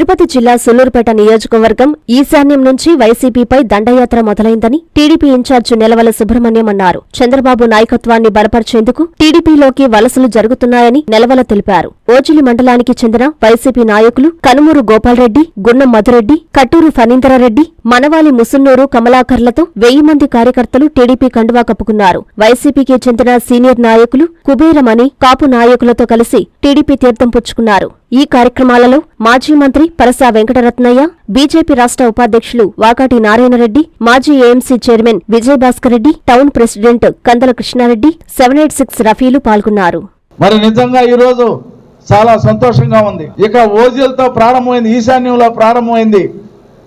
తిరుపతి జిల్లా సులూరుపేట నియోజకవర్గం ఈశాన్యం నుంచి వైసీపీపై దండయాత్ర మొదలైందని టీడీపీ ఇన్ఛార్జ్ నెలవల సుబ్రహ్మణ్యం అన్నారు. చంద్రబాబు నాయకత్వాన్ని బలపరిచేందుకు టీడీపీలోకి వలసలు జరుగుతున్నాయని నెలవల తెలిపారు. ఓజిలి మండలానికి చెందిన వైసీపీ నాయకులు కనుమూరు గోపాల్రెడ్డి గున్నం మధురెడ్డి కట్టూరు ఫణీందరరెడ్డి మనవాలి ముసున్నూరు కమలాకర్లతో వెయ్యి మంది కార్యకర్తలు టీడీపీ కండువా కప్పుకున్నారు. వైసీపీకి చెందిన సీనియర్ నాయకులు కుబేరమణి కాపు నాయకులతో కలిసి టీడీపీ తీర్థం పుచ్చుకున్నారు. ఈ కార్యక్రమాలలో మాజీ మంత్రి పరసా వెంకటరత్నయ్య బీజేపీ రాష్ట్ర ఉపాధ్యక్షులు వాకాటి నారాయణరెడ్డి మాజీ AMC chairman Vijayabhaskar Reddy town president Kandala Krishnareddy seven eight six రఫీలు పాల్గొన్నారు. మరి నిజంగా ఈరోజు చాలా సంతోషంగా ఉంది. ఇక ఓజిలతో ప్రారంభమైంది ఈశాన్యంలో ప్రారంభమైంది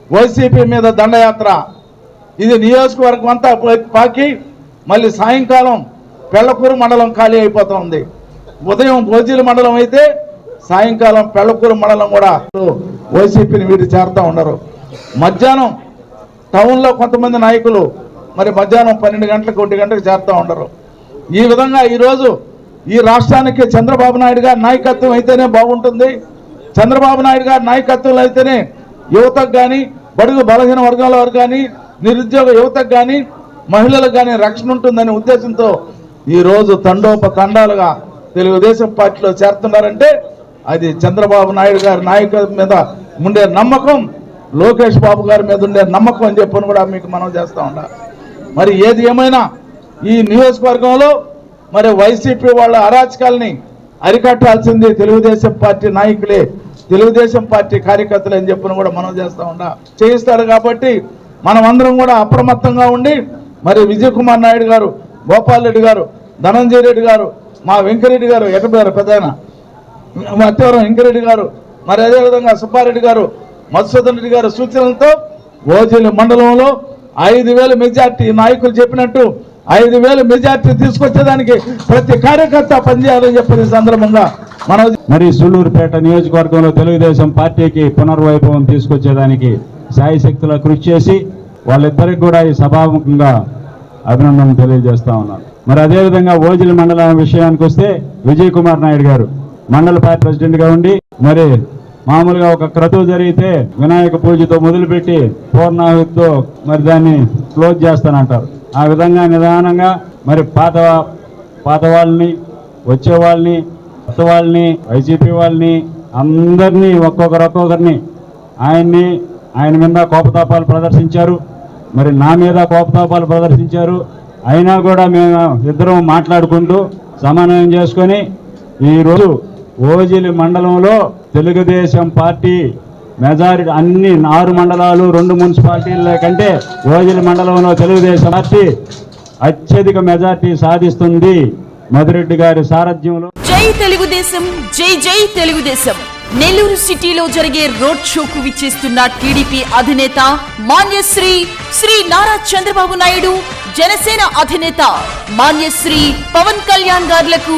వైసీపీ మీద దండయాత్ర. ఇది నియోజకవర్గం అంతా పాకి మళ్ళీ సాయంకాలం పెళ్ళకూరు మండలం ఖాళీ అయిపోతా ఉంది ఉదయం ఓజిల మండలం అయితే సాయంకాలం పెళ్ళకూరు మండలం కూడా వైసీపీని వీటి చేరుతూ ఉన్నారు. మధ్యాహ్నం టౌన్లో కొంతమంది నాయకులు మరి మధ్యాహ్నం పన్నెండు గంటలకు ఒంటి గంటలకు చేరుతూ ఉండరు ఈ విధంగా ఈరోజు ఈ రాష్ట్రానికి చంద్రబాబు నాయుడు గారి నాయకత్వం అయితేనే బాగుంటుంది. చంద్రబాబు నాయుడు గారి నాయకత్వంలో అయితేనే యువతకు కానీ బడుగు బలహీన వర్గాల వారు కానీ నిరుద్యోగ యువతకు కానీ మహిళలకు కానీ రక్షణ ఉంటుందనే ఉద్దేశంతో ఈరోజు తండోప తండాలుగా తెలుగుదేశం పార్టీలో చేరుతున్నారంటే అది చంద్రబాబు నాయుడు గారి నాయకత్వం మీద ఉండే నమ్మకం లోకేష్ బాబు గారి మీద ఉండే నమ్మకం అని చెప్పని కూడా మీకు మనం చేస్తూ ఉండాలి మరి ఏది ఏమైనా ఈ నియోజకవర్గంలో మరి వైసీపీ వాళ్ళ అరాచకాల్ని అరికట్టాల్సింది తెలుగుదేశం పార్టీ నాయకులే తెలుగుదేశం పార్టీ కార్యకర్తలు అని చెప్పని కూడా మనం చేస్తూ ఉండా. చేయిస్తారు కాబట్టి మనం అందరం కూడా అప్రమత్తంగా ఉండి మరి విజయ్ కుమార్ నాయుడు గారు గోపాల్ రెడ్డి గారు ధనంజయ రెడ్డి గారు మా వెంకరెడ్డి గారు ఎక్కడ పెద్దాయన మత్యవరం వెంకరెడ్డి గారు మరి అదేవిధంగా సుబ్బారెడ్డి గారు మధుసూదన్ రెడ్డి గారు సూచనలతో ఓజీల మండలంలో ఐదు వేల మెజార్టీ నాయకులు చెప్పినట్టు ఐదు వేల మెజార్టీ తీసుకొచ్చేదానికి ప్రతి కార్యకర్త పనిచేయాలని చెప్పిన సందర్భంగా మనం మరి సూళ్ళూరుపేట నియోజకవర్గంలో తెలుగుదేశం పార్టీకి పునర్వైభవం తీసుకొచ్చేదానికి సాయశక్తుల కృషి చేసి వాళ్ళిద్దరికి కూడా ఈ సభాముఖంగా అభినందనలు తెలియజేస్తా ఉన్నాను. మరి అదేవిధంగా ఓజిల మండలం విషయానికి వస్తే విజయ్ కుమార్ నాయుడు గారు మండల పార్టీ ప్రెసిడెంట్గా ఉండి మరి మామూలుగా ఒక క్రతువు జరిగితే వినాయక పూజతో మొదలుపెట్టి పూర్ణాహుతితో మరి దాన్ని క్లోజ్ చేస్తానంటారు. ఆ విధంగా నిదానంగా మరి పాత పాత వాళ్ళని వచ్చే వాళ్ళని కొత్త వాళ్ళని వైసీపీ వాళ్ళని అందరినీ ఒక్కొక్కరు ఒక్కొక్కరిని ఆయన్ని ఆయన మీద కోపతాపాలు ప్రదర్శించారు. మరి నా మీద కోపతాపాలు ప్రదర్శించారు. అయినా కూడా మేము ఇద్దరం మాట్లాడుకుంటూ సమన్వయం చేసుకొని ఈరోజు ఓజిలి మండలంలో తెలుగుదేశం పార్టీ మెజారిటీ అన్ని ఆరు మండలాలు రెండు మున్సిపాలిటీల కంటే ఓజిలి మండలంలో తెలుగుదేశం పార్టీ అత్యధిక మెజార్టీ సాధిస్తుంది. మధురెడ్డి గారి సారథ్యంలో జై తెలుగుదేశం జై జై తెలుగుదేశం. నెల్లూరు సిటీలో జరిగే రోడ్ షోకు విచ్చేస్తున్న టీడీపీ అధినేత మాన్యశ్రీ శ్రీ నారా చంద్రబాబు నాయుడు జనసేన అధినేత మాన్యశ్రీ పవన్ కళ్యాణ్ గారులకు